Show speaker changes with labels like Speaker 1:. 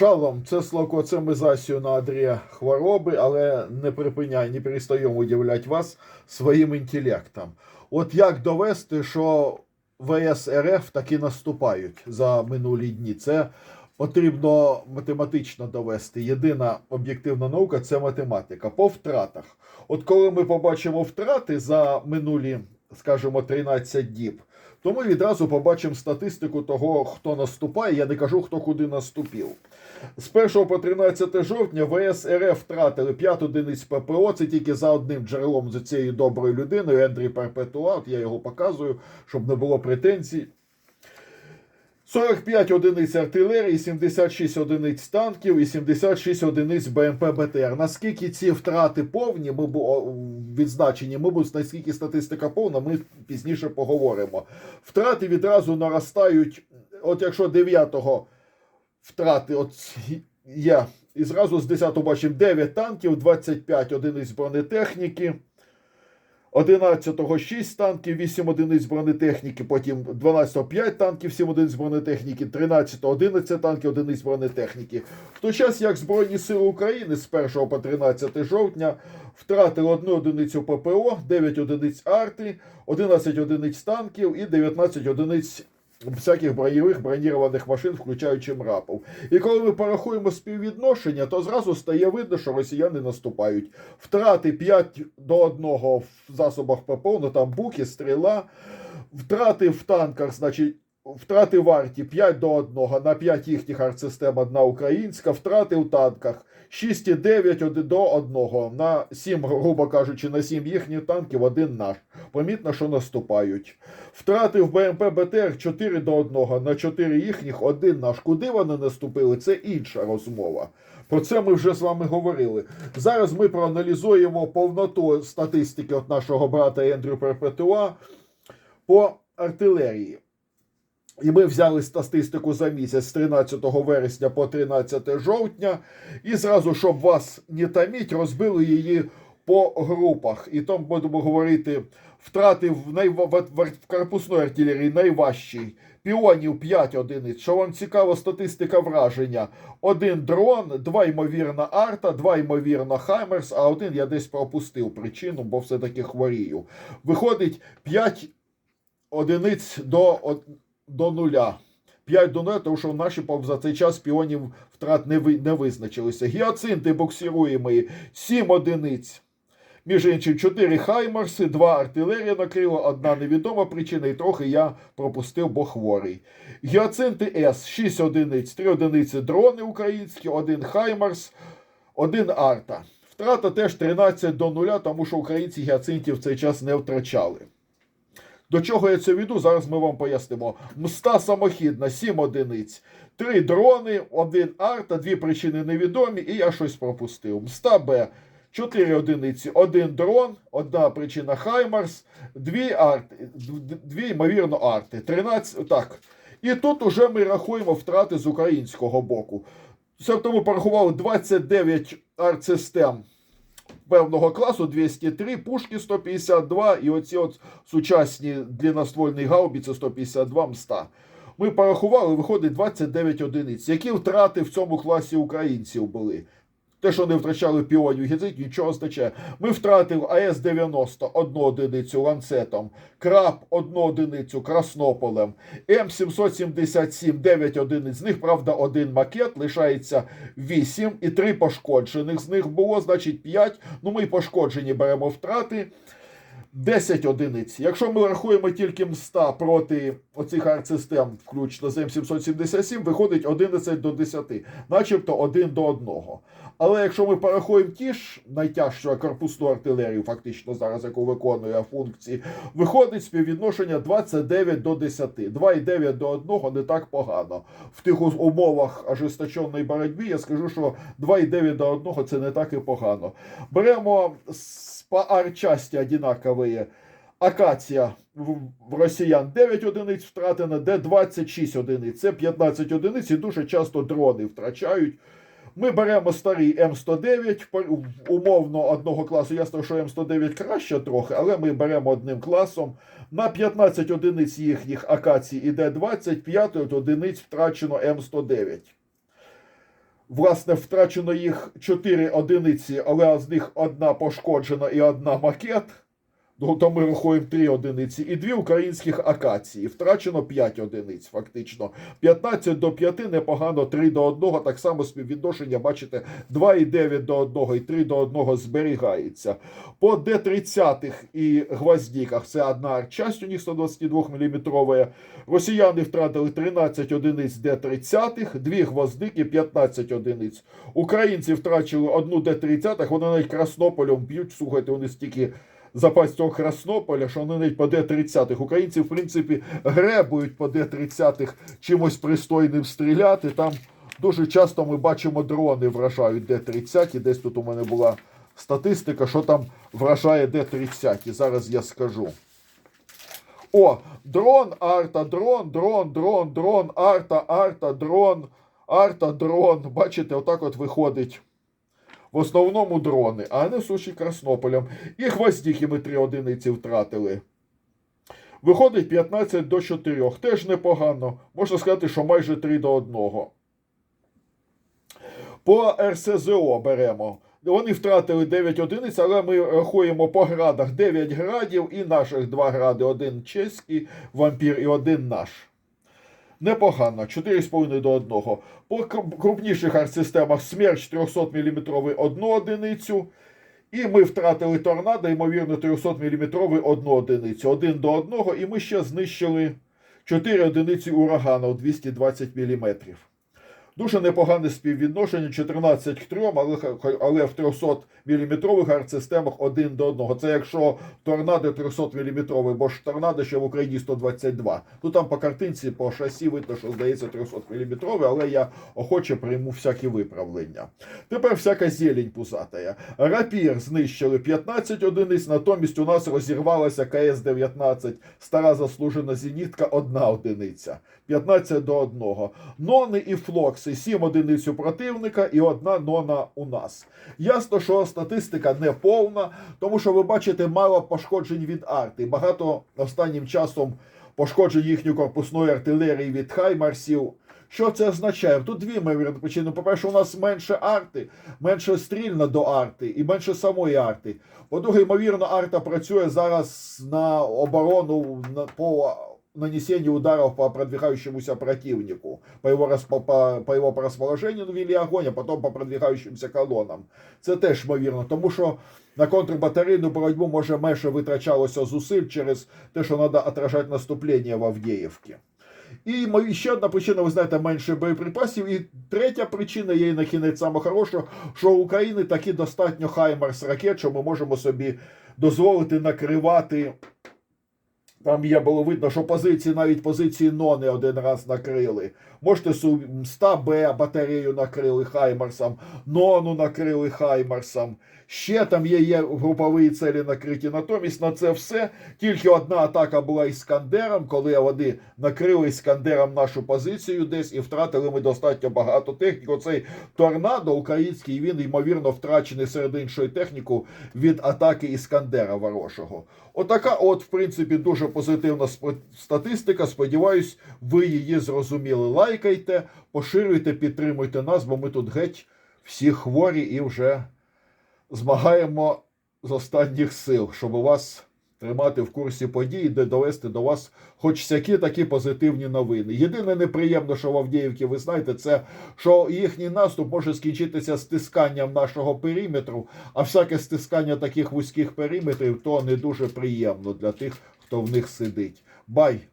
Speaker 1: Шалом, це з локоцемізацією на адрі хвороби, але не припиняй, не перестаємо удивляти вас своїм інтелектом. От як довести, що ВС РФ таки наступають за минулі дні? Це потрібно математично довести. Єдина об'єктивна наука це математика. По втратах. От коли ми побачимо втрати за минулі, скажімо, 13 діб, то ми відразу побачимо статистику того, хто наступає. Я не кажу, хто куди наступив. З 1 по 13 жовтня ВС РФ втратили 5 одиниць ППО. Це тільки за одним джерелом з цією доброю людиною, Ендрі Перпетуа. От я його показую, щоб не було претензій. 45 одиниць артилерії, 76 одиниць танків і 76 одиниць БМП БТР. Наскільки ці втрати повні, ми бу- відзначені, ми бу- наскільки статистика повна, ми пізніше поговоримо. Втрати відразу наростають. От якщо 9-го втрати, от є, і зразу з 10-го бачимо 9 танків, 25 одиниць бронетехніки. 11-го 6 танків, 8 одиниць бронетехніки, потім 12-го 5 танків, 7 одиниць бронетехніки, 13-го 11 танків, одиниць бронетехніки. В той час, як Збройні Сили України з 1 по 13 жовтня втратили одну одиницю ППО, 9 одиниць арти, 11 одиниць танків і 19 одиниць всяких бойових бронірованих машин, включаючи МРАПов. І коли ми порахуємо співвідношення, то зразу стає видно, що росіяни наступають. Втрати 5 до 1 в засобах ППО, ну там буки, стріла, втрати в танках, значить. Втрати в арті 5 до 1, на 5 їхніх артсистем, одна українська, втрати в танках 6,9 до 1, на 7, грубо кажучи, на 7 їхніх танків, один наш. Помітно, що наступають. Втрати в БМП БТР 4 до 1, на 4 їхніх, один наш. Куди вони наступили, це інша розмова. Про це ми вже з вами говорили. Зараз ми проаналізуємо повноту статистики от нашого брата Ендрю Перпетуа по артилерії. І ми взяли статистику за місяць з 13 вересня по 13 жовтня. І зразу, щоб вас не таміть, розбили її по групах. І там будемо говорити втрати в, найва... в... корпусної артилерії найважчій. Піонів 5 одиниць. Що вам цікаво, статистика враження. Один дрон, два ймовірно арта, два ймовірно Хаймерс, а один я десь пропустив причину, бо все-таки хворію. Виходить 5 одиниць до, до нуля. 5 до нуля, тому що наші за цей час піонів втрат не, ви, не визначилися. Гіацинти боксіруємої 7 одиниць. Між іншим, 4 хаймарси, 2 артилерія накрила, одна невідома причина, і трохи я пропустив, бо хворий. Гіацинти С 6 одиниць, 3 одиниці дрони українські, 1 хаймарс, 1 арта. Втрата теж 13 до 0, тому що українці гіацинтів в цей час не втрачали. До чого я це веду, зараз ми вам пояснимо. Мста самохідна, 7 одиниць, 3 дрони, 1 арта, 2 причини невідомі, і я щось пропустив. Мста Б, 4 одиниці, 1 дрон, 1 причина Хаймарс, 2 арти, 2, ймовірно, арти. 13, так. І тут уже ми рахуємо втрати з українського боку. Це тому порахували 29 артсистем певного класу 203, пушки 152 і оці от сучасні длинноствольні гаубіці 152 мста. Ми порахували, виходить 29 одиниць. Які втрати в цьому класі українців були? Те, що не втрачали піонів гізит, нічого стачає. Ми втратили АС-90 одну одиницю ланцетом, краб одну одиницю краснополем, М777 9 одиниць. З них, правда, один макет, лишається 8 і 3 пошкоджених. З них було, значить, 5. Ну, ми пошкоджені беремо втрати. 10 одиниць. Якщо ми рахуємо тільки мста проти оцих артсистем, включно з М777, виходить 11 до 10, начебто 1 до 1. Але якщо ми порахуємо ті ж найтяжчу корпусну артилерію, фактично зараз, яку виконує функції, виходить співвідношення 29 до 10. 2,9 до 1 не так погано. В тих умовах ожесточеної боротьби я скажу, що 2,9 до 1 це не так і погано. Беремо по арчасті одинакові. Акація в росіян 9 одиниць втратена, де 26 одиниць. Це 15 одиниць і дуже часто дрони втрачають. Ми беремо старий М109, по- умовно одного класу. Ясно, що М109 краще трохи, але ми беремо одним класом. На 15 одиниць їхніх акацій іде 25 одиниць втрачено М109. Власне, втрачено їх 4 одиниці, але з них одна пошкоджена і одна макет. Ну, то ми рахуємо 3 одиниці. І дві українських акації. Втрачено 5 одиниць, фактично. 15 до 5 непогано, 3 до 1. Так само співвідношення, бачите, 2,9 до 1 і 3 до 1 зберігається. По Д-30 і гвоздіках це одна часть у них 122 мм. Росіяни втратили 13 одиниць Д-30, дві гвоздики, 15 одиниць. Українці втрачили одну Д-30, вони навіть Краснополем б'ють, слухайте, вони стільки запас цього Краснополя, що вони навіть по Д-30. Українці, в принципі, гребують по Д-30 чимось пристойним стріляти. Там дуже часто ми бачимо дрони вражають Д-30. Десь тут у мене була статистика, що там вражає Д-30. Зараз я скажу. О, дрон, арта, дрон, дрон, дрон, дрон, арта, арта, дрон, арта, дрон. Бачите, отак от виходить. В основному дрони, а не суші Краснополем. І гвоздіки ми три одиниці втратили. Виходить 15 до 4. Теж непогано. Можна сказати, що майже 3 до 1. По РСЗО беремо. Вони втратили 9 одиниць, але ми рахуємо по градах 9 градів і наших 2 гради. Один чеський вампір і один наш. Непогано, 4,5 до 1. По крупніших арт-системах смерч 300 мм одну одиницю. І ми втратили торнадо, ймовірно, 300 мм одну одиницю. Один до одного, і ми ще знищили 4 одиниці урагану 220 мм. Дуже непогане співвідношення 14 к 3, але, але в 300 мм артсистемах 1 до 1. Це якщо торнадо 300 мм, бо ж торнадо ще в Україні 122. Ну там по картинці, по шасі видно, що здається 300 мм, але я охоче прийму всякі виправлення. Тепер всяка зелень пузатая. Рапір знищили 15 одиниць, натомість у нас розірвалася КС-19, стара заслужена зенітка, одна одиниця. 15 до 1. Нони і флокси 7 одиниць у противника і одна нона у нас. Ясно, що статистика не повна, тому що ви бачите мало пошкоджень від арти. Багато останнім часом пошкоджень їхньої корпусної артилерії від Хаймарсів. Що це означає? Тут дві ймовірні причини. По-перше, у нас менше арти, менше стрільно до арти і менше самої арти. По-друге, ймовірно, арта працює зараз на оборону по нанесению ударов по продвигающемуся противнику, по его, по, по его расположению вели огонь, а потом по продвигающимся колонам. Це теж ймовірно, тому що на контрбатарейну боротьбу може менше витрачалося зусиль через те, що треба отражати наступлення в Авдіївці. І ще одна причина, ви знаєте, менше боєприпасів. І третя причина є на кінець саме хороша, що у України таки достатньо Хаймарс ракет, що ми можемо собі дозволити накривати. Там є було видно, що позиції, навіть позиції нони один раз накрили. Можете су 100Б батарею накрили Хаймарсом, нону накрили Хаймарсом. Ще там є, є групові цілі накриті. Натомість на це все тільки одна атака була Іскандером, коли вони накрили Іскандером нашу позицію десь і втратили ми достатньо багато техніки. Оцей торнадо український, він ймовірно втрачений серед іншої техніки від атаки Іскандера ворожого. Отака, от, в принципі, дуже позитивна статистика. Сподіваюсь, ви її зрозуміли. Лайкайте, поширюйте, підтримуйте нас, бо ми тут геть всі хворі і вже змагаємо з останніх сил, щоб вас тримати в курсі подій, де довести до вас хоч всякі такі позитивні новини. Єдине неприємне, що в Авдіївці, ви знаєте, це що їхній наступ може скінчитися стисканням нашого периметру, а всяке стискання таких вузьких периметрів то не дуже приємно для тих, хто в них сидить. Бай!